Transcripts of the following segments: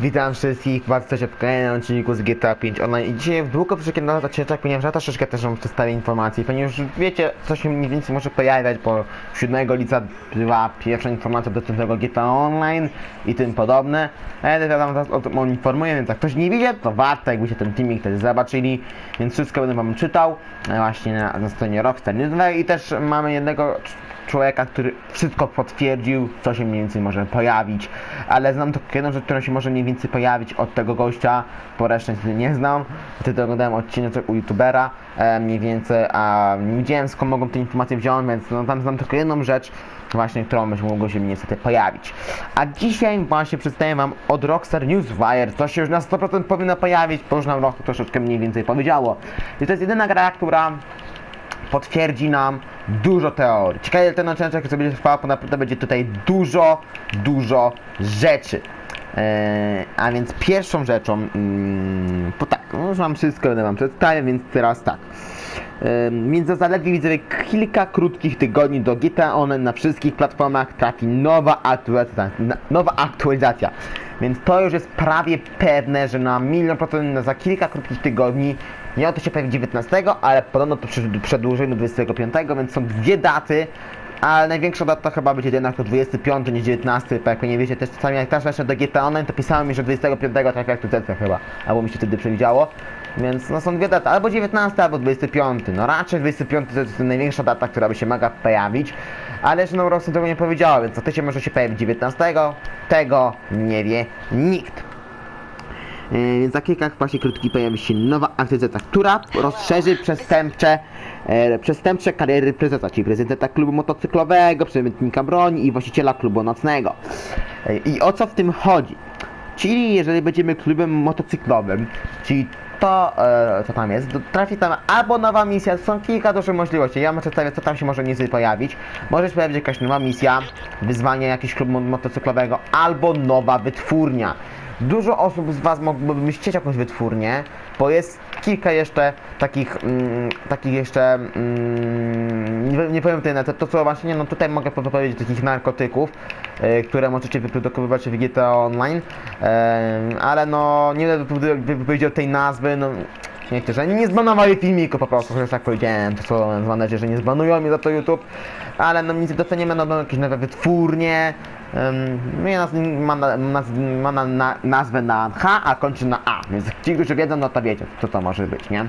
Witam wszystkich bardzo serdecznie w kolejnym odcinku z GTA 5 Online. I dzisiaj w długo wyczekiwanym odcinek, ponieważ ja troszeczkę też wam przedstawię informacje, ponieważ wiecie, co się mniej więcej może pojawiać, bo 7 lipca była pierwsza informacja dotycząca GTA Online i tym podobne. A ja teraz was o tym informuję, więc jak ktoś nie widzi, to warto, jakbyście ten filmik też zobaczyli, więc wszystko będę wam czytał właśnie na, na stronie Rockstar i też mamy jednego człowieka, który wszystko potwierdził, co się mniej więcej może pojawić, ale znam tylko jedną rzecz, która się może mniej więcej pojawić od tego gościa, po resztę nie znam, wtedy oglądałem odcinek u youtubera e, mniej więcej, a nie wiedziałem skąd mogą te informacje wziąć, więc no, tam znam tylko jedną rzecz, właśnie, którą być mogło się niestety pojawić. A dzisiaj właśnie przedstawię wam od Rockstar Newswire, co się już na 100% powinno pojawić, bo już nam rok troszeczkę mniej więcej powiedziało. I to jest jedyna gra, która potwierdzi nam dużo teorii. Ciekawe, ten odcinek jak będzie trwał, bo naprawdę będzie tutaj dużo, dużo rzeczy. Eee, a więc pierwszą rzeczą, mm, bo tak, no już mam wszystko, będę wam przedstawię, więc teraz tak. Eee, więc za zaledwie widzowie kilka krótkich tygodni do GTA Online na wszystkich platformach trafi nowa aktualizacja, na- nowa aktualizacja. Więc to już jest prawie pewne, że na milion procent za kilka krótkich tygodni Miało to się pojawić 19, ale podobno to przed- przedłużyli do 25, więc są dwie daty, ale największa data chyba będzie jednak to 25 niż 19, bo jak nie wiecie, też czasami jak też do GTA Online, to pisałem mi, że 25 trafia aktualizacja chyba, albo mi się wtedy przewidziało. Więc no są dwie daty, albo 19, albo 25. No raczej 25 to jest największa data, która by się mogła pojawić, ale jeszcze no tego nie powiedziała, więc to się może się pojawić 19, tego nie wie nikt. E, Więc za kilka właśnie krótki pojawi się nowa aktualizacja, która rozszerzy przestępcze, e, przestępcze kariery prezesa, czyli prezydenta klubu motocyklowego, przemytnika broni i właściciela klubu nocnego. E, I o co w tym chodzi? Czyli jeżeli będziemy klubem motocyklowym, czyli to, e, co tam jest, trafi tam albo nowa misja, są kilka dużych możliwości, ja przedstawię co tam się może niestety pojawić, może się pojawić jakaś nowa misja, wyzwanie jakiegoś klubu mo- motocyklowego, albo nowa wytwórnia. Dużo osób z Was mogłoby chcieć jakąś wytwórnię, bo jest kilka jeszcze takich, mm, takich jeszcze, mm, nie, nie powiem tutaj na to, to co właśnie, no tutaj mogę po- powiedzieć takich narkotyków, e, które możecie wyprodukowywać w GTA Online, e, ale no nie będę wypowiedział tej nazwy, no nie chcę, że nie zbanowali filmiku po prostu, chociaż tak powiedziałem, to co mam nadzieję, że nie zbanują mnie za to YouTube, ale no nic docenimy, no, no jakieś nowe wytwórnie, ja naz, ma, ma na, na, nazwę na H, a kończy na A, więc ci, którzy wiedzą, no to wiecie, co to może być, nie?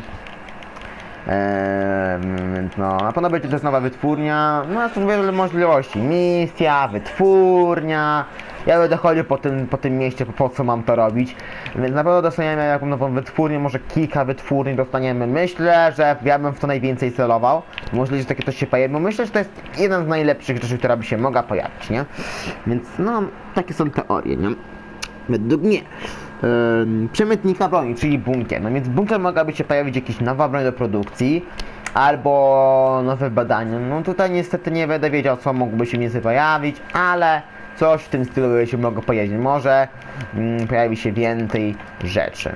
No, na pewno będzie też nowa wytwórnia, no jest wiele możliwości, misja, wytwórnia, ja będę chodził po tym, po tym mieście, po, co mam to robić, więc na pewno dostaniemy jakąś nową wytwórnię, może kilka wytwórni dostaniemy, myślę, że ja bym w to najwięcej celował, możliwe, że takie coś się pojawi, bo myślę, że to jest jeden z najlepszych rzeczy, która by się mogła pojawić, nie? Więc no, takie są teorie, nie? Według mnie. Przemytnika broni, czyli bunkier. No więc bunkier mogłaby się pojawić jakaś nowa broń do produkcji, albo nowe badania. No tutaj niestety nie będę wiedział, co mogłoby się między pojawić, ale coś w tym stylu się mogło pojawić. Może mm, pojawi się więcej rzeczy.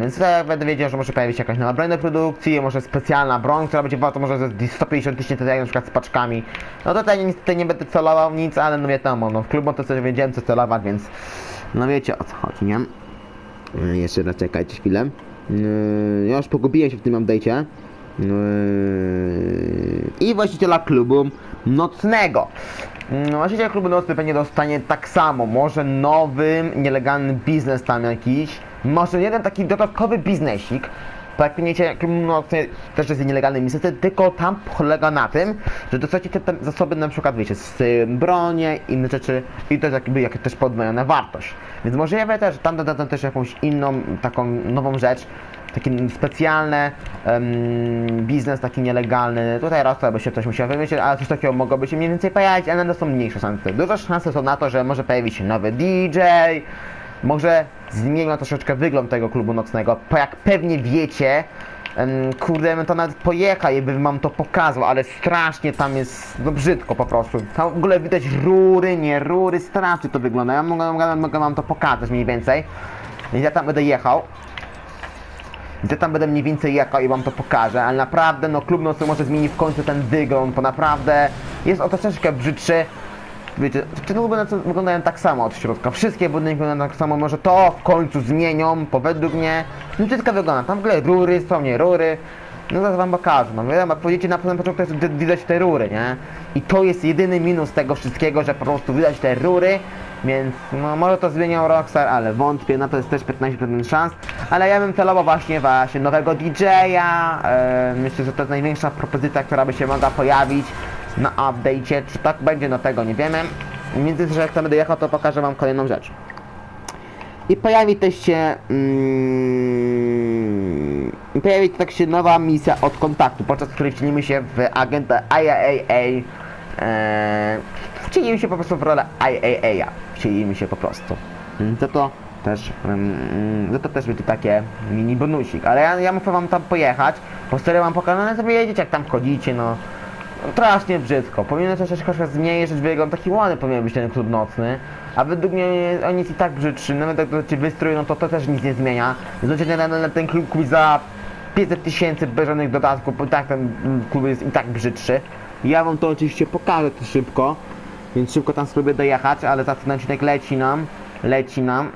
Więc tutaj będę wiedział, że może pojawić się jakaś nowa broń do produkcji, może specjalna broń, która będzie warta może ze 150 tysięcy, jak na przykład z paczkami. No tutaj niestety nie będę celował nic, ale no wiadomo, no w klubu to coś wiedziałem co celować, więc no wiecie o co chodzi, nie? Yy, Jeszcze raz czekajcie chwilę. Yy, Ja już pogubiłem się w tym update'cie. Yy, I właściciela klubu nocnego. Yy, Właściciel klubu nocny pewnie dostanie tak samo. Może nowy, nielegalny biznes tam jakiś. Może jeden taki dodatkowy biznesik. Klub nocny też jest nielegalny niestety, tylko tam polega na tym, że dostajecie te, zasoby na przykład, wiecie, z y, bronie, inne rzeczy i jest jakby jak też podwojona wartość. Więc możliwe też, że tam dodadzą też jakąś inną, taką nową rzecz, taki specjalny em, biznes, taki nielegalny. Tutaj raz by się coś musiał wymyślić, ale coś takiego mogłoby się mniej więcej pojawić, ale to są mniejsze szanse. Duże szanse są na to, że może pojawić się nowy DJ, może zmienią troszeczkę wygląd tego klubu nocnego, jak pewnie wiecie, kurde, bym to nawet pojechał i bym wam to pokazał, ale strasznie tam jest, no brzydko po prostu. Tam w ogóle widać rury, nie rury, strasznie to wygląda. Ja mogę, mogę, mogę wam to pokazać mniej więcej. Więc ja tam będę jechał. Gdzie tam będę mniej więcej jechał i wam to pokażę, ale naprawdę no klub nocny może zmieni w końcu ten wygląd, bo naprawdę jest o troszeczkę brzydszy. Wiecie, te budynki wyglądają tak samo od środka. Wszystkie budynki wyglądają tak samo, może to w końcu zmienią, bo według mnie, no wszystko wygląda, tam w ogóle rury są, nie rury, no zaraz wam pokażę, no wiadomo, pojedziecie na początku, to widać te rury, nie? I to jest jedyny minus tego wszystkiego, że po prostu widać te rury, więc no może to zmienią Rockstar, ale wątpię, na to jest też 15% szans, ale ja bym celował właśnie właśnie nowego DJ-a, e, myślę, że to jest największa propozycja, która by się mogła pojawić na update'cie, czy tak będzie, no tego nie wiemy. W międzyczasie jak tam będę jechał, to pokażę wam kolejną rzecz. I pojawi też się mm, pojawi też się nowa misja od kontaktu, podczas której wcielimy się w agenta IAAA e, wcielimy się po prostu w rolę IAA'a wcielimy się po prostu. Za to też za to też będzie takie mini bonusik, ale ja, ja muszę wam tam pojechać po wam pokażę, no sobie jedziecie jak tam chodzicie, no no, strasznie brzydko. Powinien troszkę zmniejszyć wygląd taki ładny powinien być ten klub nocny. A według mnie on jest i tak brzydszy. Nawet jak to ci wystrój, no to to też nic nie zmienia. Znaczy na, na, ten klub kupić za 500 tysięcy bez żadnych dodatków, bo tak ten klub jest i tak brzydszy. Ja wam to oczywiście pokażę to szybko. Więc szybko tam spróbuję dojechać, ale za ten odcinek leci nam. Leci nam.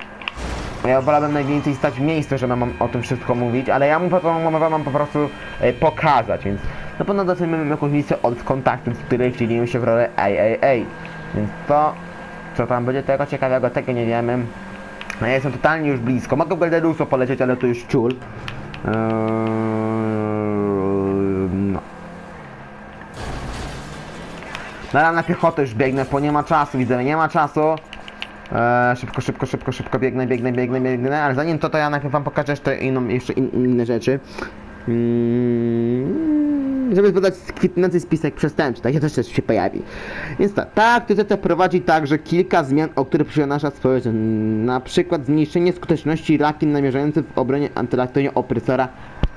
Ja wolałbym najwięcej stać w miejscu, żeby mam o tym wszystko mówić, ale ja mu po, mam, mam po prostu e, pokazać, więc na pewno docenimy jakąś misję od kontaktu, w której wcielimy się w rolę AAA. Więc to, co tam będzie tego ciekawego, tego nie wiemy. No ja jestem totalnie już blisko. Mogę w Belderuso polecieć, ale to już ciul. Eee, no. Dobra, na piechotę już biegnę, bo nie ma czasu, widzę, nie ma czasu. Eee, szybko, szybko, szybko, szybko biegnę, biegnę, biegnę, biegnę, ale zanim to, to ja najpierw wam pokażę jeszcze inną, jeszcze in, inne rzeczy. Mm, żeby podać kwitnący spisek przestępczy, tak? To też się pojawi. Więc tak, ta aktywacja prowadzi także kilka zmian, o których przyjęła nasza społeczność. Na przykład zmniejszenie skuteczności rakin namierzających w obronie antylaktonie opresora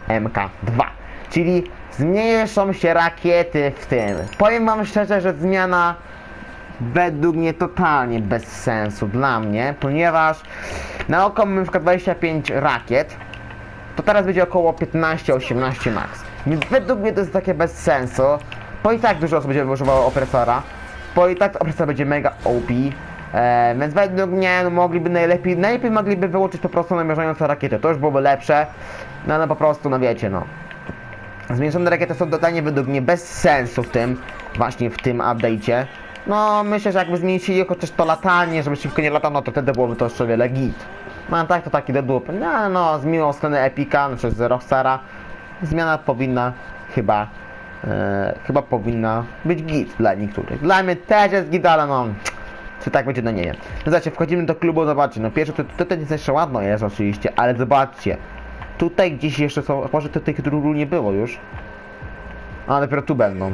MK2. Czyli zmniejszą się rakiety w tym. Powiem wam szczerze, że zmiana według mnie totalnie bez sensu dla mnie, ponieważ na oko mamy na przykład 25 rakiet, to teraz będzie około 15-18 max. Więc według mnie to jest takie bez sensu, bo i tak dużo osób będzie używało opresora, bo i tak opresor będzie mega OP, e, więc według mnie no, mogliby najlepiej, najlepiej mogliby wyłączyć po prostu namierzające rakiety, to już byłoby lepsze, no ale po prostu, no wiecie no. Zmniejszone rakiety są totalnie według mnie bez sensu w tym, właśnie w tym update'cie. No myślę, że jakby zmienili chociaż to latanie, żeby szybko nie latano, to wtedy byłoby to jeszcze wiele git. No tak to taki deadloop. No, no z miłą stronę Epika, znaczy z Rockstara, zmiana powinna chyba, e, chyba powinna być git dla niektórych. Dla mnie też jest git, ale no, czy tak będzie, no nie wiem. No zobaczcie, wchodzimy do klubu, zobaczcie, no pierwsze, to, tutaj jest jeszcze ładno jest oczywiście, ale zobaczcie, tutaj gdzieś jeszcze są, może tych ról nie było już, a dopiero tu będą.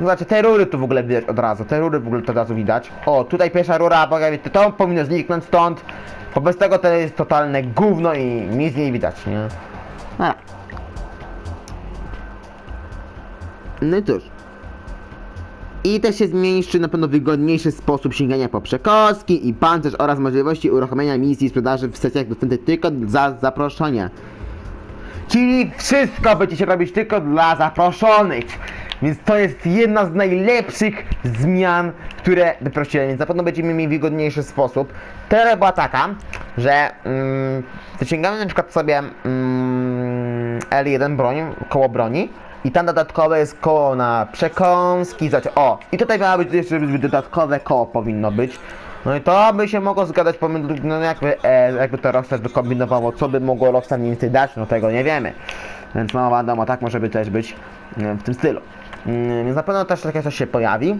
Zobaczcie, te rury tu w ogóle widać od razu, te rury w ogóle od razu widać. O, tutaj pierwsza rura, bo to powinno zniknąć stąd, bo bez tego to jest totalne gówno i nic nie widać, nie? No i cóż. I też się zmniejszy na pewno wygodniejszy sposób sięgania po przekąski i pancerz oraz możliwości uruchomienia misji sprzedaży w sesjach dostępnych tylko za zaproszenia. Czyli wszystko będziecie robić tylko dla zaproszonych. Więc to jest jedna z najlepszych zmian, które wyprosiłem, więc na pewno będziemy mieli wygodniejszy sposób. Teoria była taka, że mm, wyciągamy na przykład sobie mm, L1 broń, koło broni i tam dodatkowe jest koło na przekąski, zaś o i tutaj miało być jeszcze dodatkowe koło powinno być. No i to by się mogło zgadać pomiędzy, no jakby, e, jakby to Rockstar wykombinowało, co by mogło Rockstar więcej dać, no tego nie wiemy. Więc no wiadomo, tak może by też być e, w tym stylu. Mm, Więc na pewno też takie coś się pojawi.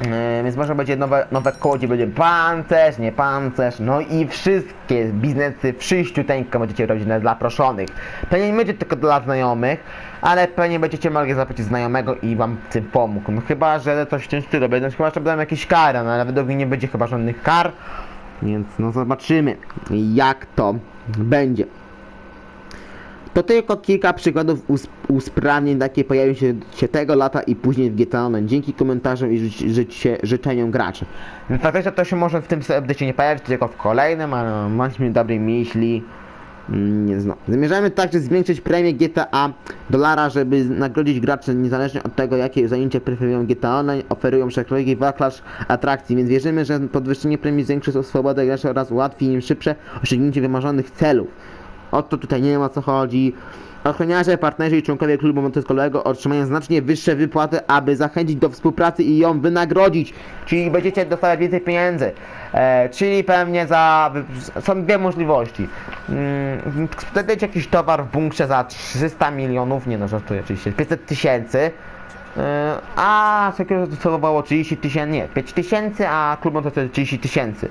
Yy, Więc może będzie nowe, nowe koło, gdzie będzie pancerz, nie pancerz, no i wszystkie biznesy wszyściuteńko będziecie robić dla zaproszonych. Pewnie nie będzie tylko dla znajomych, ale pewnie będziecie mogli zaprosić znajomego i wam tym pomógł. No chyba, że coś w tym stylu będzie, chyba, że będą jakieś kary, no ale według mnie nie będzie chyba żadnych kar. Więc no zobaczymy, jak to będzie. To tylko kilka przykładów us usprawnień, jakie pojawią się, się tego lata i później w GTA Online, dzięki komentarzom i ży życie, życzeniom graczy. Faktycznie to się może w tym update'cie nie pojawić, tylko w kolejnym, ale bądźmy dobrej myśli. Mm, Nie znam. Zamierzamy także zwiększyć premię GTA dolara, żeby nagrodzić graczy niezależnie od tego, jakie zajęcia preferują GTA Online, oferują wszelki wachlarz atrakcji, więc wierzymy, że podwyższenie premii zwiększy swobodę graczy oraz ułatwi im szybsze osiągnięcie wymarzonych celów. O to tutaj nie ma co chodzi. Ochroniarze, partnerzy i członkowie klubu motocyklovego otrzymają znacznie wyższe wypłaty, aby zachęcić do współpracy i ją wynagrodzić. Czyli będziecie dostawać więcej pieniędzy. E, czyli pewnie za... Są dwie możliwości. Mm, sprzedać jakiś towar w bunkrze za 300 milionów, nie no żartuję oczywiście, 500 tysięcy. E, a Security dostawało 30 tysięcy, nie, 5 tysięcy, a klub motocyklowy 30 tysięcy.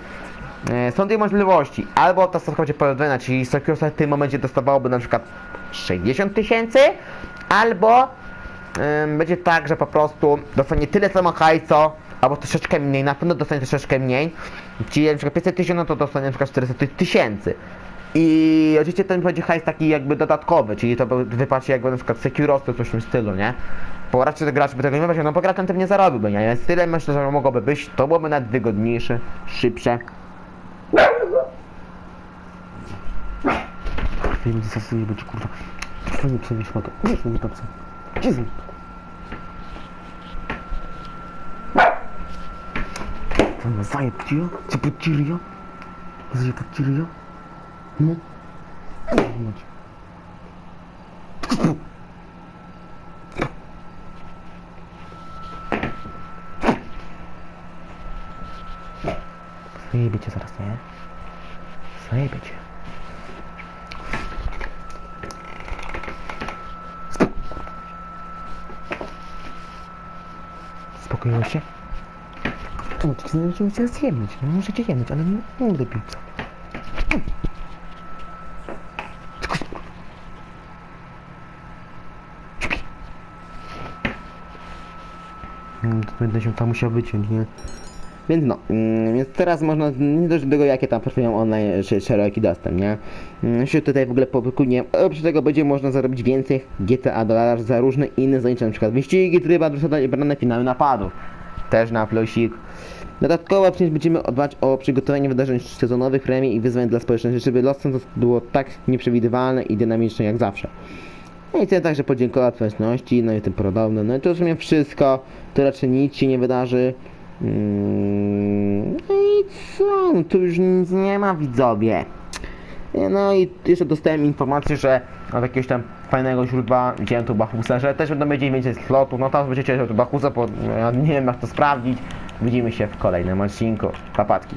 E, Są dwie możliwości. Albo ta stawka będzie podwójna, czyli Security w tym momencie dostawałoby na przykład 60 tysięcy, albo będzie tak, że po prostu dostanie tyle samo hajco, albo troszeczkę mniej, na pewno dostanie troszeczkę mniej. Czyli na przykład 500 tysięcy, no to dostanie na przykład 400 tysięcy. I oczywiście ten będzie hajs taki jakby dodatkowy, czyli to wypłaci jakby na przykład Securosy, coś w tym stylu, nie? Bo raczej te gracze by tego nie wybrać, no bo gracz ten pewnie zarobiłby, nie? Tyle myślę, że mogłoby być, to byłoby nawet wygodniejsze, szybsze. фильм здесь оценили быть круто. Что не псали шмату? Конечно, не папца. Чизм. Там заяп тио, типа тирио. Заяп тирио. Ну. Мать. Заебите зараз, не? Заебите. Chodź. Zajebie cię zaraz, nie? Zajebie cię. Spokoiło się? To znaczy cię zjemnić, no możecie jemnić, ale nie. Mm, To będę się tam musiał wyciąć, nie? Więc no, mm, więc teraz można, nie dość do tego jakie tam preferują online szeroki dostęp, nie? Mm, się tutaj w ogóle popłynie, oprócz tego będzie można zarobić więcej GTA dolarów za różne inne zajęcia, przykład wyścigi, tryba, drosada i brane finały napadów. Też na plusik. Dodatkowo przecież będziemy dbać o przygotowanie wydarzeń sezonowych, premii i wyzwań dla społeczności, żeby losem było tak nieprzewidywalne i dynamiczne jak zawsze. No i chcę także podziękować społeczności, no i tym podobne. No i to już mnie wszystko, to raczej nic się nie wydarzy. Mm, No i co? No Tu już nic nie ma widzowie. No i jeszcze dostałem informację, że od jakiegoś tam fajnego źródła widziałem tu Bachusa, że też będą mieli więcej slotów. No tam będziecie tu Bachusa, bo ja nie wiem jak to sprawdzić. Widzimy się w kolejnym odcinku. Papatki.